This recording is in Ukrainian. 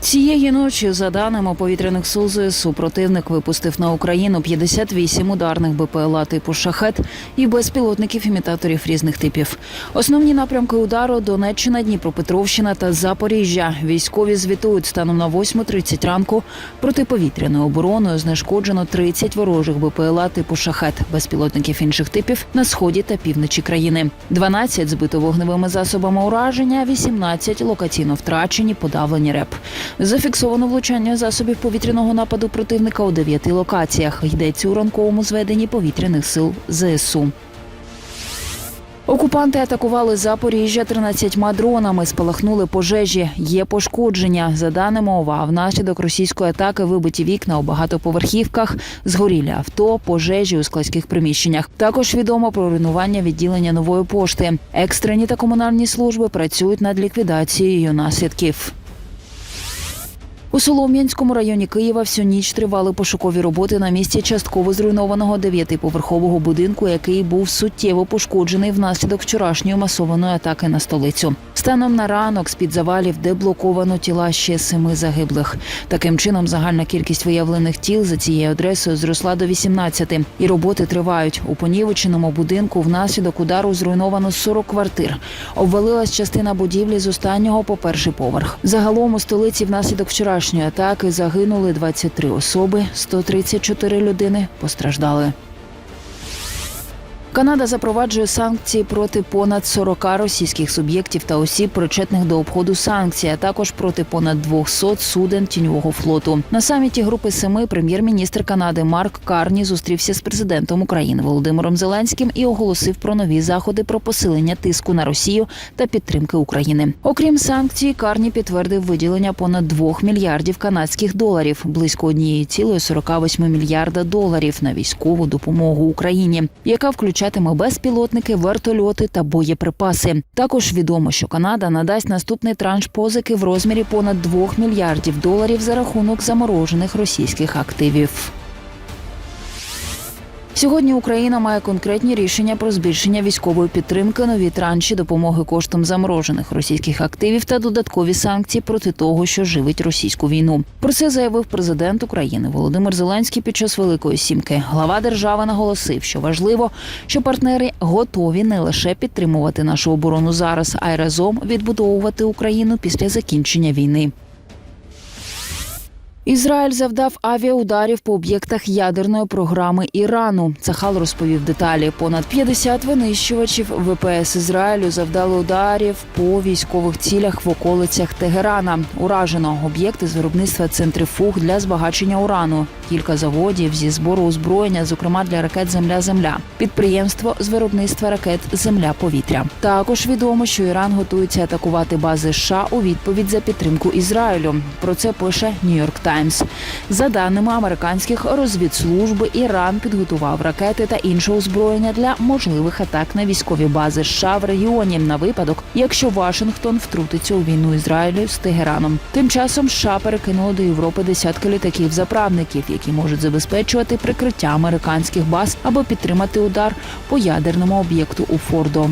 Цієї ночі, за даними повітряних сил ЗСУ, противник випустив на Україну 58 ударних БПЛА типу шахет і безпілотників імітаторів різних типів. Основні напрямки удару Донеччина, Дніпропетровщина та Запоріжжя. Військові звітують станом на 8.30 ранку протиповітряною обороною знешкоджено 30 ворожих БПЛА типу шахет, безпілотників інших типів на сході та півночі країни. 12 збито вогневими засобами ураження, 18 локаційно втрачені, подавлені РЕП. Зафіксовано влучання засобів повітряного нападу противника у дев'яти локаціях. Йдеться у ранковому зведенні повітряних сил ЗСУ. Окупанти атакували Запоріжжя 13 дронами, спалахнули пожежі. Є пошкодження. За даними ОВА, внаслідок російської атаки вибиті вікна у багатоповерхівках, згорілі авто, пожежі у складських приміщеннях. Також відомо про руйнування відділення нової пошти. Екстрені та комунальні служби працюють над ліквідацією наслідків. У Солом'янському районі Києва всю ніч тривали пошукові роботи на місці частково зруйнованого дев'ятиповерхового будинку, який був суттєво пошкоджений внаслідок вчорашньої масованої атаки на столицю. Станом на ранок з під завалів деблоковано тіла ще семи загиблих. Таким чином, загальна кількість виявлених тіл за цією адресою зросла до 18, і роботи тривають. У понівеченому будинку внаслідок удару зруйновано 40 квартир. Обвалилась частина будівлі з останнього по перший поверх. Загалом у столиці внаслідок вчорашньої атаки загинули 23 особи, 134 людини постраждали. Канада запроваджує санкції проти понад 40 російських суб'єктів та осіб, причетних до обходу санкцій, а також проти понад 200 суден тіньового флоту. На саміті групи семи прем'єр-міністр Канади Марк Карні зустрівся з президентом України Володимиром Зеленським і оголосив про нові заходи про посилення тиску на Росію та підтримки України. Окрім санкцій, Карні підтвердив виділення понад 2 мільярдів канадських доларів, близько 1,48 мільярда доларів на військову допомогу Україні, яка включатиме безпілотники, вертольоти та боєприпаси. Також відомо, що Канада надасть наступний транш позики в розмірі понад 2 мільярдів доларів за рахунок заморожених російських активів. Сьогодні Україна має конкретні рішення про збільшення військової підтримки, нові транші допомоги коштом заморожених російських активів та додаткові санкції проти того, що живить російську війну. Про це заявив президент України Володимир Зеленський під час Великої Сімки. Глава держави наголосив, що важливо, що партнери готові не лише підтримувати нашу оборону зараз, а й разом відбудовувати Україну після закінчення війни. Ізраїль завдав авіаударів по об'єктах ядерної програми Ірану. Цахал розповів деталі. Понад 50 винищувачів ВПС Ізраїлю завдали ударів по військових цілях в околицях Тегерана. Уражено об'єкти з виробництва центрифуг для збагачення урану, кілька заводів зі збору озброєння, зокрема для ракет Земля-Земля, підприємство з виробництва ракет Земля-Повітря. Також відомо, що Іран готується атакувати бази США у відповідь за підтримку Ізраїлю. Про це пише Нью-Йорк Таймс. За даними американських розвідслужб, Іран підготував ракети та інше озброєння для можливих атак на військові бази США в регіоні на випадок, якщо Вашингтон втрутиться у війну Ізраїлю з Тегераном. Тим часом США перекинули до Європи десятки літаків заправників, які можуть забезпечувати прикриття американських баз або підтримати удар по ядерному об'єкту у Фордо.